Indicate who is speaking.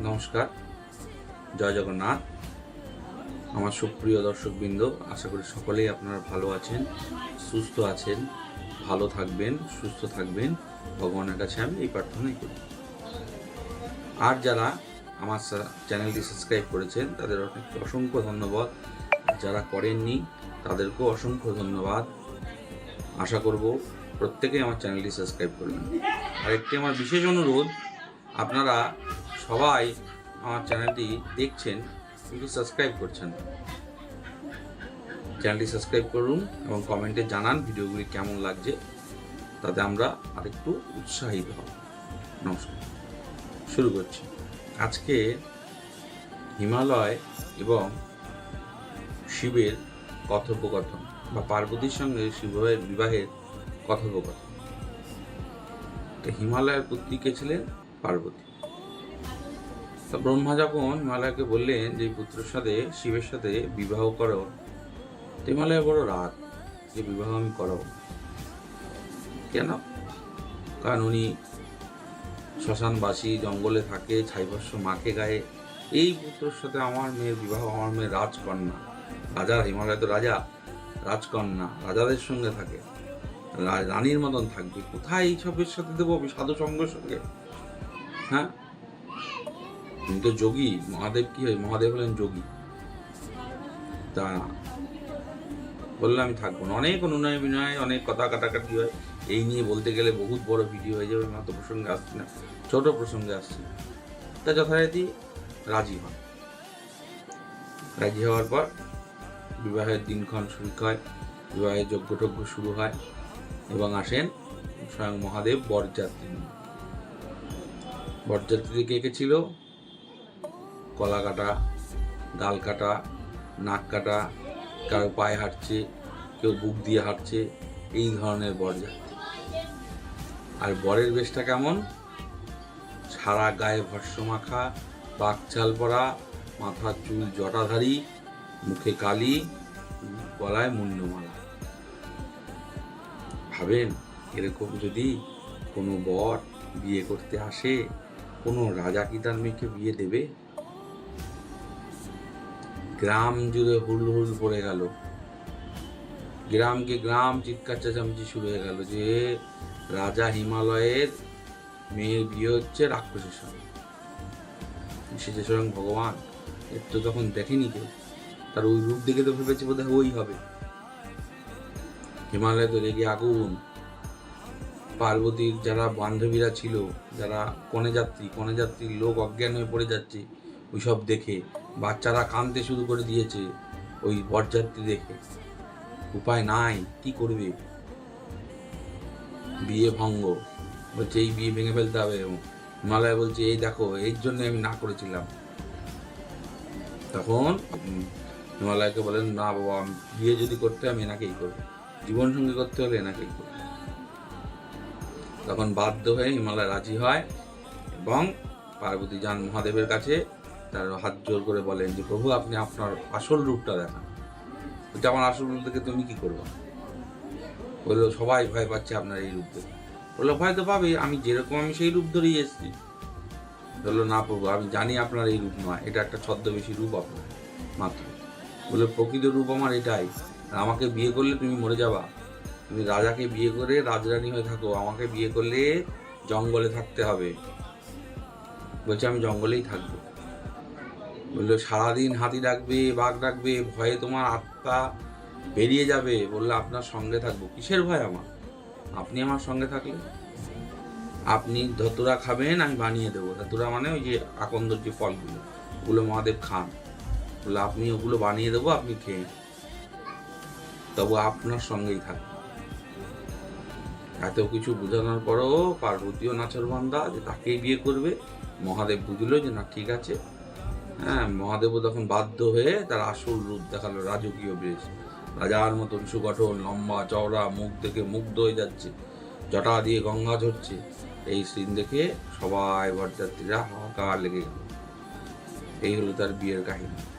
Speaker 1: নমস্কার। জয় জগন্নাথ। আমার সুপ্রিয় দর্শকবৃন্দ, আশা করি সকলেই আপনারা ভালো আছেন, সুস্থ আছেন, ভালো থাকবেন, সুস্থ থাকবেন। ভগবানের কাছে আমি এই প্রার্থনাই করি। আর যারা আমার চ্যানেলটি সাবস্ক্রাইব করেছেন, তাদের অনেক অসংখ্য ধন্যবাদ। যারা করেননি, তাদেরকেও অসংখ্য ধন্যবাদ। আশা করব প্রত্যেকেই আমার চ্যানেলটি সাবস্ক্রাইব করবেন। আর একটি আমার বিশেষ অনুরোধ, আপনারা সবাই আমার চ্যানেলটি দেখছেন, কিন্তু সাবস্ক্রাইব করছেন। চ্যানেলটি সাবস্ক্রাইব করুন এবং কমেন্টে জানান ভিডিওগুলি কেমন লাগছে, তাতে আমরা আরেকটু উৎসাহিত হব। নমস্কার। শুরু করছি। আজকে হিমালয় এবং শিবের কথোপকথন বা পার্বতীর সঙ্গে শিবের বিবাহের কথোপকথন। হিমালয়ের পুত্রী কে ছিলেন পার্বতী। ব্রহ্মা যখন হিমালয়কে বললেন যে পুত্রের সাথে, শিবের সাথে বিবাহ করো হিমালয় বড় রাগ যে, বিবাহ আমি করাবো না। কেন? কারণ উনি শ্মশানবাসী, জঙ্গলে থাকে ছাইভস্য মাকে গায়ে, এই পুত্রের সাথে আমার মেয়ের বিবাহ, আমার মেয়ের রাজকন্যা, রাজা, হিমালয় তো রাজা, রাজকন্যা, রাজাদের সঙ্গে থাকে রানীর মতন থাকবে, কোথায় এইসবের সাথে দেবো সাধু সঙ্গের সঙ্গে? হ্যাঁ? তুমি তো যোগী, মহাদেব কি হয়? মহাদেব হলেন যোগী। তা বললে আমি থাকব না। অনেক অনুনয় বিনয়, অনেক কথা কাটাকাটি হয়। এই নিয়ে বলতে গেলে বহুত বড় ভিডিও হয়ে যাবে অত প্রসঙ্গে আসছি না, ছোট প্রসঙ্গে আসছি। তা যথারীতি রাজি হন। রাজি হওয়ার পর বিবাহের দিনক্ষণ শুরু হয়, বিবাহের যজ্ঞটজ্ঞ শুরু হয় এবং আসেন স্বয়ং মহাদেব বরযাত্রী। বরযাত্রী কে কে ছিল? কলা কাটা গাল কাটা, নাক কাটা, কারও পায়ে হাঁটছে, কেউ বুক দিয়ে হাঁটছে, এই ধরনের বরযাত্রী আর বরের বেশটা কেমন? সারা গায়ে ভস্য মাখা বাকচাল পরা মাথার চুল জটাধারী, মুখে কালি, গলায় মুন্ডমালা। ভাবেন, এরকম যদি কোনো বর বিয়ে করতে আসে, কোনো রাজা কি তার মেয়েকে বিয়ে দেবে? গ্রাম জুড়ে হুল হুল পড়ে গেল। গ্রামকে গ্রাম চিৎকার চেঁচামেচি শুরু হয়ে গেল যে, রাজা হিমালয়ের মেয়ের বিয়ে হচ্ছে রাক্ষসের সঙ্গে। সেটা স্বয়ং ভগবান, এর তো তখন দেখেনি কেউ। তার ওই রূপ দেখে তো ভেবেছে বোধহয় ওই হবে। হিমালয় তো রেগে আগুন। পার্বতীর যারা বান্ধবীরা ছিল, যারা কনে যাত্রী কনে যাত্রীর লোক অজ্ঞান হয়ে পড়ে যাচ্ছে ওই সব দেখে, বাচ্চারা কাঁদতে শুরু করে দিয়েছে ওই বরযাত্রী দেখে। উপায় নাই, কি করবে? বিয়ে ভঙ্গ। বলছে, এই বিয়ে ভেঙে ফেলতে হবে এবং হিমালয় বলছে, এই দেখো, এর জন্য আমি না করেছিলাম। তখন হিমালয়কে বলেন না বাবা, আমি বিয়ে যদি করতে আমি এনাকেই করব। জীবন সঙ্গী করতে হলে এনাকেই করব। তখন বাধ্য হয়ে হিমালয় রাজি হয় এবং পার্বতী যান মহাদেবের কাছে তার হাত জোর করে বলেন যে, প্রভু, আপনি আপনার আসল রূপটা দেখান। বলছে, আমার আসল রূপ দেখে তুমি কি করব? বলল, সবাই ভয় পাচ্ছে আপনার এই রূপ দেখে। বলল, ভয় তো পাবে আমি যেরকম আমি সেই রূপ ধরেই এসেছি। বলল, না প্রভু, আমি জানি আপনার এই রূপ নয় এটা একটা ছদ্মবেশী রূপ আপনার, মাত্র। বলল, প্রকৃত রূপ আমার এটাই, আমাকে বিয়ে করলে তুমি মরে যাবা। তুমি রাজাকে বিয়ে করে রাজরানী হয়ে থাকো, আমাকে বিয়ে করলে জঙ্গলে থাকতে হবে। বলছে, আমি জঙ্গলেই থাকব। বলল, সারাদিন হাতি ডাকবে, বাঘ ডাকবে, ভয়ে তোমার আত্মা বেরিয়ে যাবে। বললে, আপনার সঙ্গে থাকব। কিসের ভয় আমার? আপনি আমার সঙ্গে থাকলে? আপনি ধতুরা খাবেন, আমি বানিয়ে দেবো। ধতুরা মানে ওই যে আকন্দর যে ফলগুলো, ওগুলো মহাদেব খান। বলল, আপনি ওগুলো বানিয়ে দেবো, আপনি খেয়ে। তবু আপনার সঙ্গেই থাকব। এত কিছু বোঝানোর পরেও পার্বতীয় নাচরবান্দা যে তাকেই বিয়ে করবে। মহাদেব বুঝলো যে না, ঠিক আছে। হ্যাঁ মহাদেবও তখন বাধ্য হয়ে তার আসল রূপ দেখাল, রাজকীয় বেশ। রাজার মতন সুগঠন, লম্বা চওড়া মুখ দেখে মুগ্ধ হয়ে যাচ্ছে। জটা দিয়ে গঙ্গা ঝরছে। এই সিন দেখে সবাই বরযাত্রীরা হাহাকার লেগে গেল। এই হলো তার বিয়ের কাহিনী।